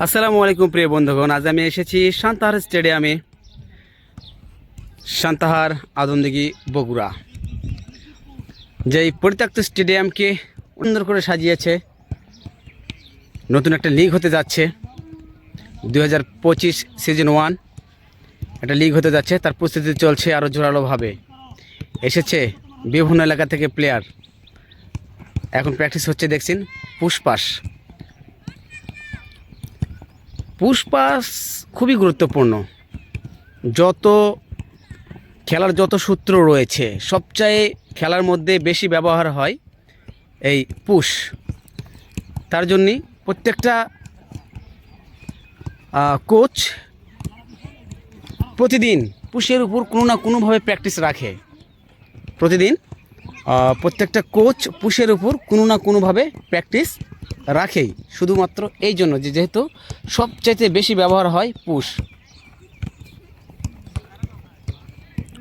আসসালামু আলাইকুম প্রিয় বন্ধুগণ, আজ আমি এসেছি সান্তাহার স্টেডিয়ামে। সান্তাহার আদমদিঘি বগুড়া। যেই পরিত্যক্ত স্টেডিয়ামকে সুন্দর করে সাজিয়েছে, নতুন একটা লিগ হতে যাচ্ছে। দু হাজার পঁচিশ সিজন ওয়ান একটা লিগ হতে যাচ্ছে, তার প্রস্তুতি চলছে আরও জোরালোভাবে। এসেছে বিভিন্ন এলাকা থেকে প্লেয়ার এখন প্র্যাকটিস হচ্ছে, দেখছেন পুষ্পাস পুষ্পাস খুবই গুরুত্বপূর্ণ। যত খেলার যত সূত্র রয়েছে সবচাইতে খেলার মধ্যে বেশি ব্যবহার হয় এই পুশ তার জন্যই প্রত্যেকটা কোচ প্রতিদিন পুশের উপর কোনো না কোনোভাবে প্র্যাকটিস রাখে। প্রতিদিন প্রত্যেকটা কোচ পুশের উপর কোনো না কোনোভাবে প্র্যাকটিস রাখেই, শুধুমাত্র এই জন্য যে যেহেতু সবচাইতে বেশি ব্যবহার হয় পুশ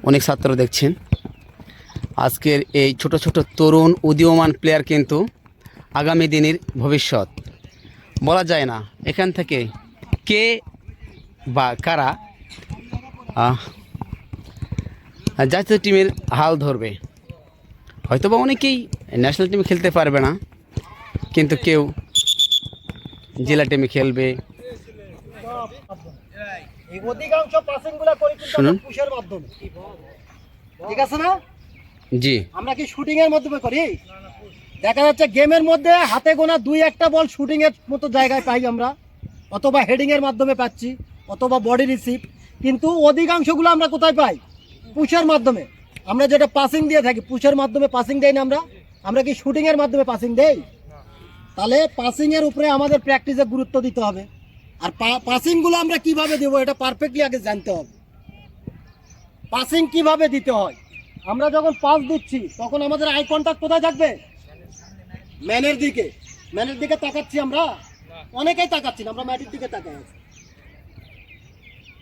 অনেক ছাত্র দেখছেন। আজকের এই ছোট ছোট তরুণ উদীয়মান প্লেয়ার কিন্তু আগামী দিনের ভবিষ্যৎ। বলা যায় না, এখান থেকে কে বা কারা জাতীয় টিমের হাল ধরবে। হয়তোবা অনেকেই ন্যাশনাল টিমে খেলতে পারবে না। কিন্তু কেউ জেলা টিমে খেলবে। অধিকাংশ করি শুনুন। আমরা পুশের মাধ্যমে। ঠিক আছে না? জি। আমরা কি শুটিং এর মাধ্যমে করি? দেখা যাচ্ছে গেমের মধ্যে হাতে গোনা দুই একটা বল শুটিং এর মতো জায়গায় পাই আমরা। অথবা হেডিং এর মাধ্যমে পাচ্ছি অথবা বডি রিসিভ কিন্তু অধিকাংশগুলো আমরা কোথায় পাই? পুশের মাধ্যমে। আমরা যেটা পাসিং দিয়ে থাকি পুশের মাধ্যমে পাসিং দেই না আমরা। আমরা কি শুটিং এর মাধ্যমে পাসিং দেই? তাহলে পাসিং এর উপরে আমাদের প্র্যাকটিসে গুরুত্ব দিতে হবে। আর পাসিংগুলো আমরা কীভাবে দেবো, এটা পারফেক্টলি আগে জানতে হবে। পাসিং কীভাবে দিতে হয়? আমরা যখন পাস দিচ্ছি, তখন আমাদের আই কন্টাক্ট কোথায় থাকবে? ম্যানের দিকে। ম্যানের দিকে তাকাচ্ছি আমরা? অনেকেই তাকাচ্ছি আমরা ম্যাটের দিকে তাকাই আছি।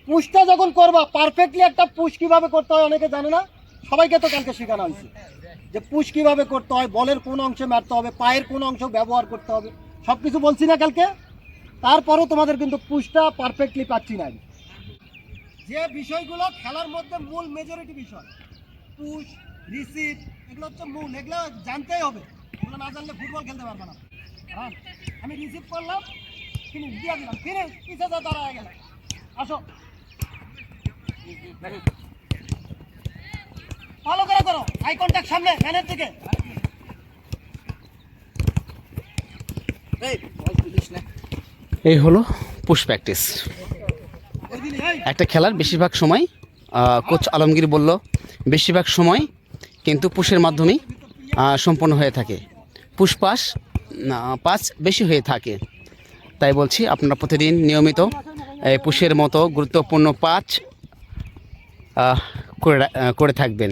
পুশটা যখন করবা পারফেক্টলি একটা পুশ কীভাবে করতে হয় অনেকে জানে না? সবাইকে তো কালকে শেখানো হয়েছে যে পুশ কীভাবে করতে হয়, বলের কোন অংশে মারতে হবে, পায়ের কোন অংশ ব্যবহার করতে হবে সব কিছু বলছি না কালকে? তারপরও তোমাদের কিন্তু পুশটা পারফেক্টলি পাচ্ছি না। যে বিষয়গুলো খেলার মধ্যে মূল মেজরিটি বিষয়, পুশ, রিসিভ, এগুলো হচ্ছে মূল, এগুলো জানতেই হবে। এগুলো না জানলে ফুটবল খেলতে পারবে না। হ্যাঁ আমি রিসিভ করলাম ফিনিশ দিয়ে দিলাম ফিনিশ পিছে যা তারা হয়ে গেল। আসো। ভালো করে করো। আই কন্ট্যাক্ট সামনে ম্যানের দিকে। এই, হলো পুশ প্র্যাকটিস একটা খেলার বেশিরভাগ সময় কোচ আলমগীর বলল বেশিরভাগ সময় কিন্তু পুশের মাধ্যমেই সম্পন্ন হয়ে থাকে। পুশ পাস পাস বেশি হয়ে থাকে। তাই বলছি আপনারা প্রতিদিন নিয়মিত এই পুশের মতো গুরুত্বপূর্ণ পাঁচ করে করে থাকবেন।